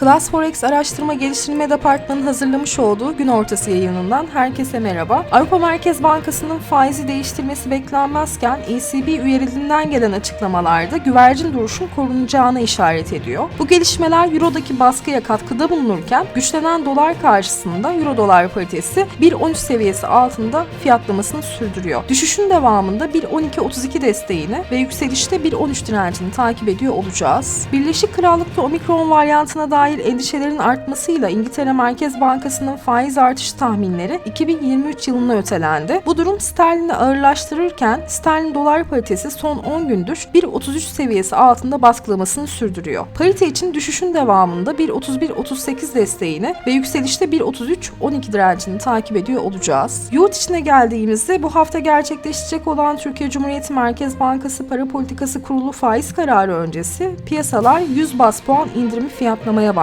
Class Forex Araştırma Geliştirme Departmanı'nın hazırlamış olduğu gün ortası yayınından herkese merhaba. Avrupa Merkez Bankası'nın faizi değiştirmesi beklenmezken ECB üyeliğinden gelen açıklamalarda güvercin duruşun korunacağına işaret ediyor. Bu gelişmeler Euro'daki baskıya katkıda bulunurken güçlenen dolar karşısında Euro dolar paritesi 1.13 seviyesi altında fiyatlamasını sürdürüyor. Düşüşün devamında 1.12.32 desteğini ve yükselişte 1.13 direncini takip ediyor olacağız. Birleşik Krallık'ta omikron varyantına dair endişelerin artmasıyla İngiltere Merkez Bankası'nın faiz artışı tahminleri 2023 yılına ötelendi. Bu durum sterlini ağırlaştırırken sterlin dolar paritesi son 10 gündür 1.33 seviyesi altında baskılamasını sürdürüyor. Parite için düşüşün devamında 1.31-38 desteğini ve yükselişte 1.33-12 direncini takip ediyor olacağız. Yurt içine geldiğimizde bu hafta gerçekleşecek olan Türkiye Cumhuriyeti Merkez Bankası Para Politikası Kurulu faiz kararı öncesi piyasalar 100 bas puan indirimi fiyatlamaya başladı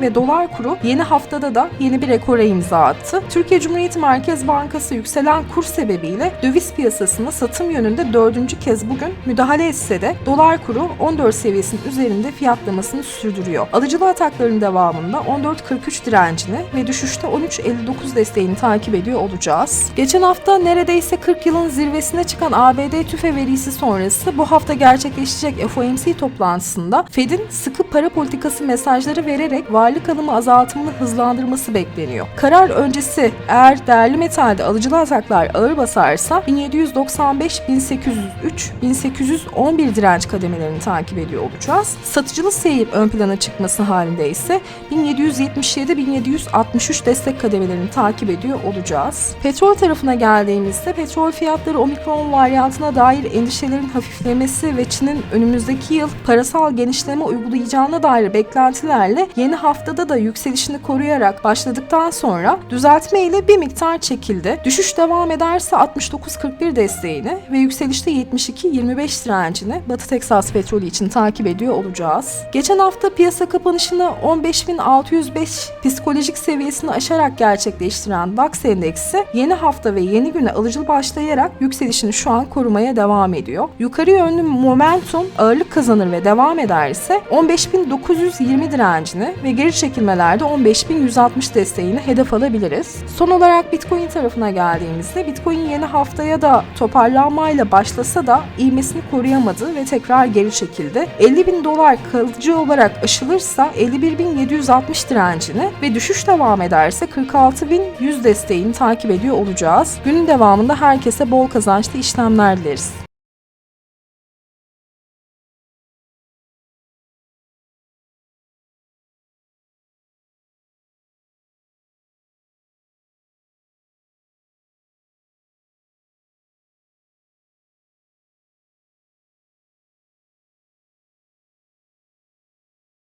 ve dolar kuru yeni haftada da yeni bir rekora imza attı. Türkiye Cumhuriyeti Merkez Bankası yükselen kur sebebiyle döviz piyasasına satım yönünde dördüncü kez bugün müdahale etse de dolar kuru 14 seviyesinin üzerinde fiyatlamasını sürdürüyor. Alıcılı atakların devamında 14.43 direncini ve düşüşte 13.59 desteğini takip ediyor olacağız. Geçen hafta neredeyse 40 yılın zirvesine çıkan ABD tüfe verisi sonrası bu hafta gerçekleşecek FOMC toplantısında Fed'in sıkı para politikası mesajları vererek varlık alımı azaltımını hızlandırması bekleniyor. Karar öncesi eğer değerli metalde alıcılı ataklar ağır basarsa 1795, 1803, 1811 direnç kademelerini takip ediyor olacağız. Satıcılı seyir ön plana çıkması halinde ise 1777, 1763 destek kademelerini takip ediyor olacağız. Petrol tarafına geldiğimizde petrol fiyatları omikron varyantına dair endişelerin hafiflemesi ve Çin'in önümüzdeki yıl parasal genişleme uygulayacağına dair beklentilerle yeni haftada da yükselişini koruyarak başladıktan sonra düzeltme ile bir miktar çekildi. Düşüş devam ederse 69.41 desteğini ve yükselişte 72.25 direncini Batı Teksas petrolü için takip ediyor olacağız. Geçen hafta piyasa kapanışını 15.605 psikolojik seviyesini aşarak gerçekleştiren DAX endeksi yeni hafta ve yeni güne alıcılı başlayarak yükselişini şu an korumaya devam ediyor. Yukarı yönlü momentum ağırlık kazanır ve devam ederse 15.920 direncini ve geri çekilmelerde 15.160 desteğini hedef alabiliriz. Son olarak Bitcoin tarafına geldiğimizde Bitcoin yeni haftaya da toparlanmayla başlasa da ivmesini koruyamadı ve tekrar geri çekildi. 50 bin dolar kalıcı olarak aşılırsa 51.760 direncini ve düşüş devam ederse 46.100 desteğini takip ediyor olacağız. Günün devamında herkese bol kazançlı işlemler dileriz.